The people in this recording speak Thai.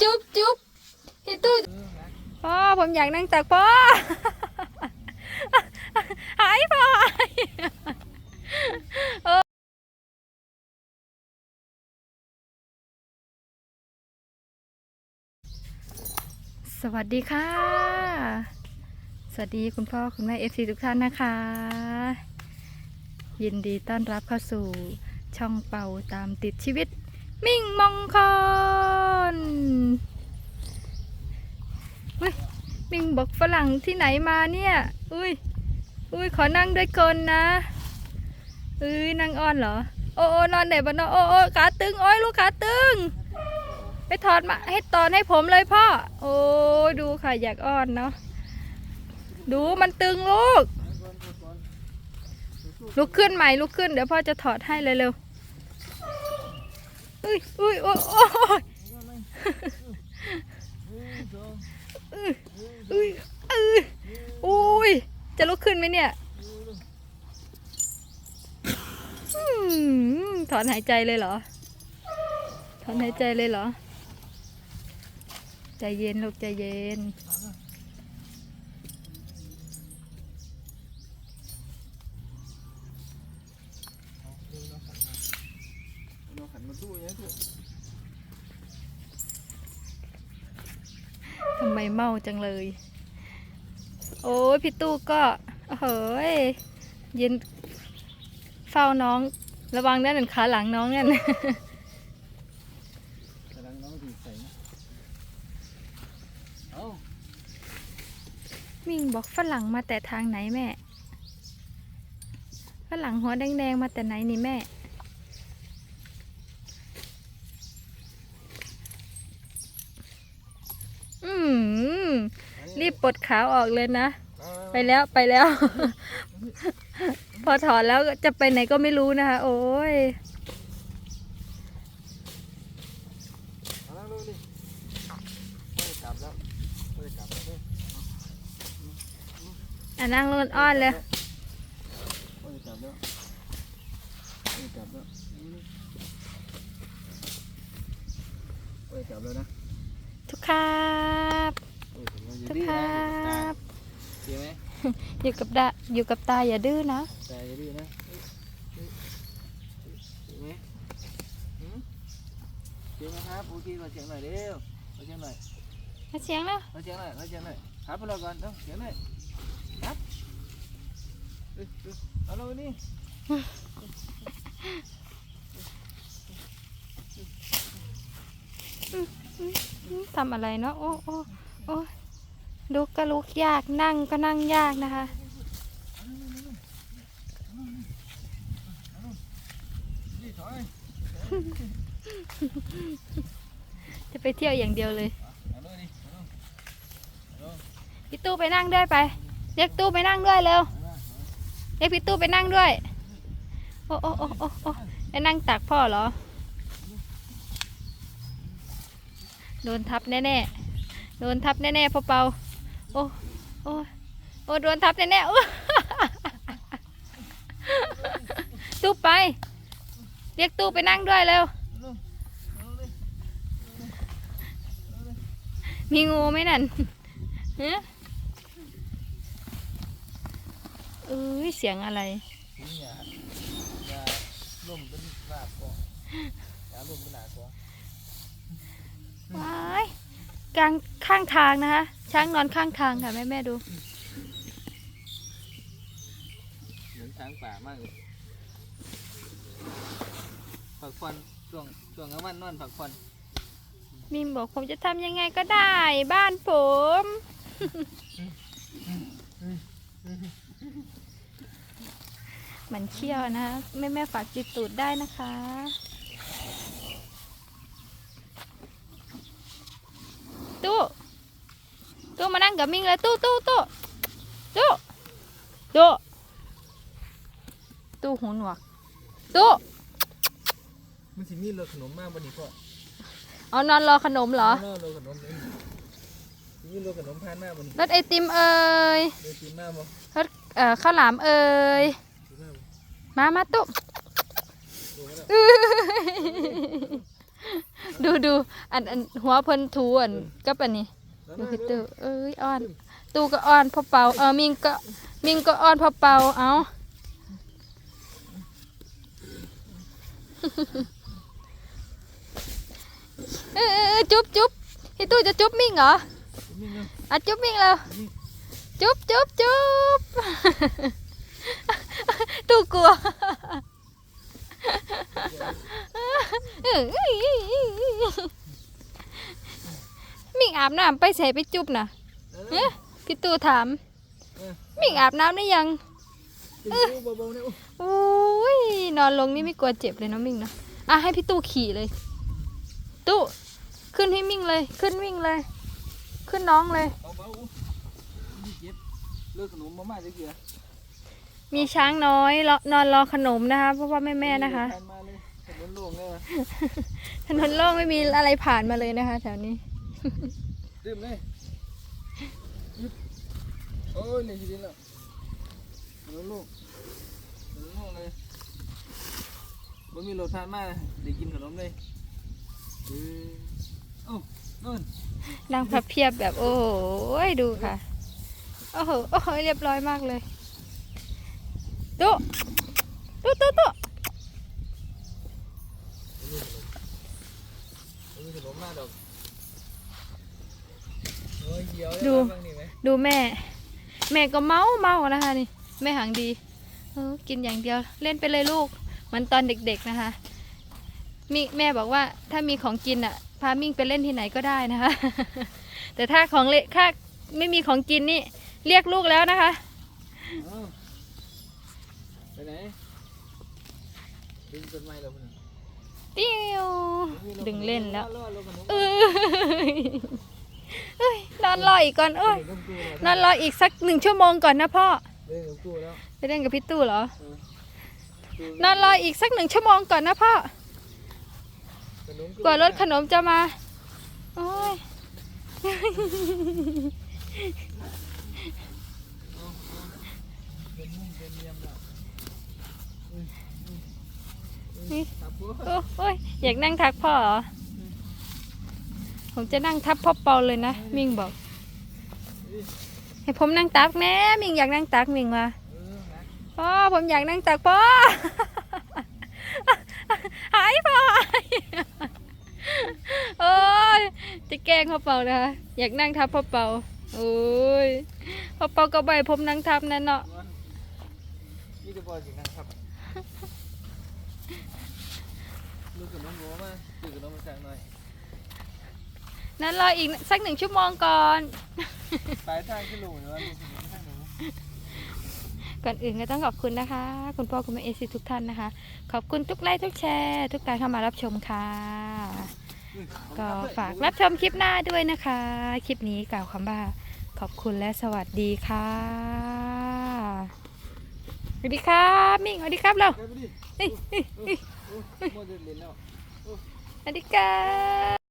จุ๊บจุ๊บพี่ตู้พ่อผมอยากนั่งตักพ่อหายพ่อสวัสดีค่ะ สวัสดีคุณพ่อ คุณแม่เอฟซีทุกท่านนะคะ ยินดีต้อนรับเข้าสู่ ช่องเป่าตามติดชีวิต มิ่งมงคลเฮ้ยมิ่งบอกฝรั่งที่ไหนมาเนี่ย อุ้ยอุ้ยขอนั่งด้วยคนนะอุ้ยนั่งอ้อนเหรอ โอ้โอนอนไหนบ้านอโอ้โอ้ขาตึงโอ้ยลูกขาตึง ไปถอดมาให้ตอนให้ผมเลยพ่อ โอ้ยดูค่ะอยากอ้อนเนาะ ดูมันตึงลูกลุกขึ้นใหม่ลุกขึ้นเดี๋ยวพ่อจะถอดให้เร็วๆ ยอุ้ยโอ้ยโอ้ยอุ้ยอุ้ยอุ้ยจะลุกขึ้นไหมเนี่ยถอนหายใจเลยเหรอ ถอนหายใจเลยเหรอ ใจเย็นลูกใจเย็น ทำ ไมเมาจังเลย โอ้ยพี่ตู้ก็เฮ้ยยืนเฝ้าน้องระวังนั่นหนึ่งขาหลังน้องนั่นกำลังน้องดีใส่นะเอามิ่งบอกฝรั่งมาแต่ทางไหนแม่ฝรั่งหัวแดงๆมาแต่ไหนนี่แม่ อืม รีบปลดขาวออกเลยนะ ไปแล้วไปแล้ว พอถอนแล้วจะไปไหนก็ไม่รู้นะคะ โอ้ยเอาละลูกดิไม่ได้กลับแล้วไม่ได้กลับแล้วเด้ออะนั่งลงอ้อนเลยไม่ได้กลับแล้วไม่ได้กลับแล้วไม่ได้กลับแล้วนะทุกครั ทุกดื้อครันะบเสียไหมอยู่กับดาอยู่กับตาอย่าดื้อนะแต่อย่าดื้อนะเฮ้ยเฮ้ยเสียไหมหืมเสียไหมครับโอเคมาเสียงหน่อยเร็วมาเสียงหน่อยมาเสียงแล้วมาเสียงหน่อยมาเสียงหน่อยครับพวกเราก่อนเอ้าเสียงหน่อยครับเอ้ยเอ้ยเอาเรานี่ทำอะไรเนาะโอ้โอ้โอ้ ลุกก็ลุกยากนั่งก็นั่งยากนะคะนี่ถอยจะไปเที่ยวอย่างเดียวเลยเอาเลยดิเอาพี่ตู้ไปนั่งด้วยไปเรียกตู้ไปนั่งด้วยเร็วเรียกพี่ตู้ไปนั่งด้วย โอ้โอ้โอ้โอ้โอ้ไปนั่งตักพ่อเหรอ โดนทับแน่ๆโดนทับแน่ๆพ่อเปา โอ้โอ้โอ้โดนทับแน่ๆโอ้ตู้ไป เรียกตู้ไปนั่งด้วยเร็ว มีงูไหมนั่นฮะเอ้ยเสียงอะไรนี่อย่าอย่าล่มเป็นลาบก่อนอย่าล่มเป็นลาบก่อนว้าย กลางข้างทางนะคะ ช้างนอนข้างทางค่ะแม่แม่ๆดูเหมือนช้างป่ามากเลยผักควันช่วงช่วงกลางวันนอนผักควันมิมบอกผมจะทำยังไงก็ได้ บ้านผม มันเขี้ยวนะแม่แม่ๆฝากจิตตูดได้นะคะ ตู้ตู้มานั่ง กับมิงเลยตู้ตู้ตู้ตู้ตู้ตู้หูหนวกตู้มันสิมีเรือขนมมากบ่ดีพ่อเอานอนรอขนมเหรอเรือเรือขนมเลยสิมีเรือขนมพานมากบ่ดีรถไอติมเอ่ยเรือจีนมากบ่รถเอ่อข้าวหลามเอ่ยจีนมากบ่มามาตุ๊ดูไม่ได้ดูดูอันอันหัวเพิ่นถูอันกับอันนี้แล้ว ดูนะพี่ตู้เอ้ยอ้อน ตู้ก็อ้อนพ่อเปาเออมิงก็มิงก็อ้อนพ่อเปาเอาเออเออเออจุ๊บจุ๊บพี่ตู้จะจุ๊บมิงเหรอนี่ไงอะจุ๊บมิงแล้วนี่จุ๊บจุ๊บจุ๊บตู้กลัวเออ มิงอาบน้ำไปใส่ไปจุ๊บน่ะเอเอ๊ะอพี่ตู้ถามเออมิงอาบน้ำได้ยังเออเบาๆเนี่ยโอ้อุ้ยนอนลงนี่ไม่กลัวเจ็บเลยเนาะมิงเนาะอะให้พี่ตู้ขี่เลย ตู้ขึ้นให้มิงเลย ขึ้นวิ่งเลย ขึ้นน้องเลยเบาๆนี่เจ็บเลิกขนมมาม่าจะเกลือมีช้างน้อยรอนอนรอขนมนะคะ เพราะว่าแม่แม่ๆนะคะผ่านมาเลยถนนโล่งเลยวะถนนโล่งไม่มีอะไรผ่านมาเลยนะคะแถวนี้ ดื่มเลยยึบโอ้ยนี่ทีเดีแล้วถนนโล่งถนนโล่งเลยบ่มีรถผ่านมาได้กินขนมเลยเออเอ้นู่นนั่งพับเพียบแบบโอ้โหดูค่ะ โอ้โหโอ้โหเรียบร้อยมากเลยตู้ตู้ตู้ตู้ บ่มีขนมมาดอกโอ้ยเหี่ยว ดู บ้างนี่ไหม ดูแม่ แม่ก็เมาเมานะคะนี่ แม่หางดีเออกินอย่างเดียวเล่นไปเลยลูกเหมันตอนเด็กๆนะคะมิแม่บอกว่าถ้ามีของกินอะ พามิ่งไปเล่นที่ไหนก็ได้นะคะ แต่ถ้าของเละถ้าไม่มีของกินนี่ เรียกลูกแล้วนะคะเอ้าไปไหนดึงต้นไม้เราพุ่นน่ะติ้วดึงเล่นแล้วรอรอขนม เอ้ยนอนรออีกก่อนเอ้ยนอนรออีกสักหนึ่งชั่วโมงก่อนนะพ่อเริ่มกู้แล้วไปเล่นกับพี่ตู้เหรอนอนรออีกสักหนึ่งชั่วโมงก่อนนะพ่อกว่ารถขนมจะมาโอ้ยเป็นมุ่งเป็นเยี่ยมแล้วอืมอืมอืมนี่ครับผมโอ้โอ้ยอยากนั่งทักพ่อเหรอ ผมจะนั่งทับพ่อเปาเลยนะ มิงบอก ให้ผมนั่งตักแน่มิงอยากนั่งตักมิงว่ะพ่อผมอยากนั่งตักพ่อหายพ่อโอ้ยจะแกล้งพ่อเปานะคะอยากนั่งทับพ่อเปาโอ้ยพ่อเปาก็ใบผมนั่งทับนั่นเนาะมันนี่จะพอจริงนะครับลูกขนมหัวมาตื่นขนมมาสั่งหน่อย นั่นรออีกสักหนึ่งชั่วโมงก่อนปลายทางขึ้นลงหรือว่าลูกขนมทางไหนวะก่อนอื่นก็ต้องขอบคุณนะคะ คุณพ่อคุณแม่เอซีทุกท่านนะคะ ขอบคุณทุกไลค์ทุกแชร์ ทุกการเข้ามารับชมค่ะอืมก็ฝากรับชมคลิปหน้าด้วยนะคะ คลิปนี้กล่าวคำว่า ขอบคุณและสวัสดีค่ะสวัสดีครับมิ่งสวัสดีครับเราแกไปดิเฮ้ยเฮ้ยเฮ้ยโอ้โหโมเดลเล่นแล้วสวัสดีครับ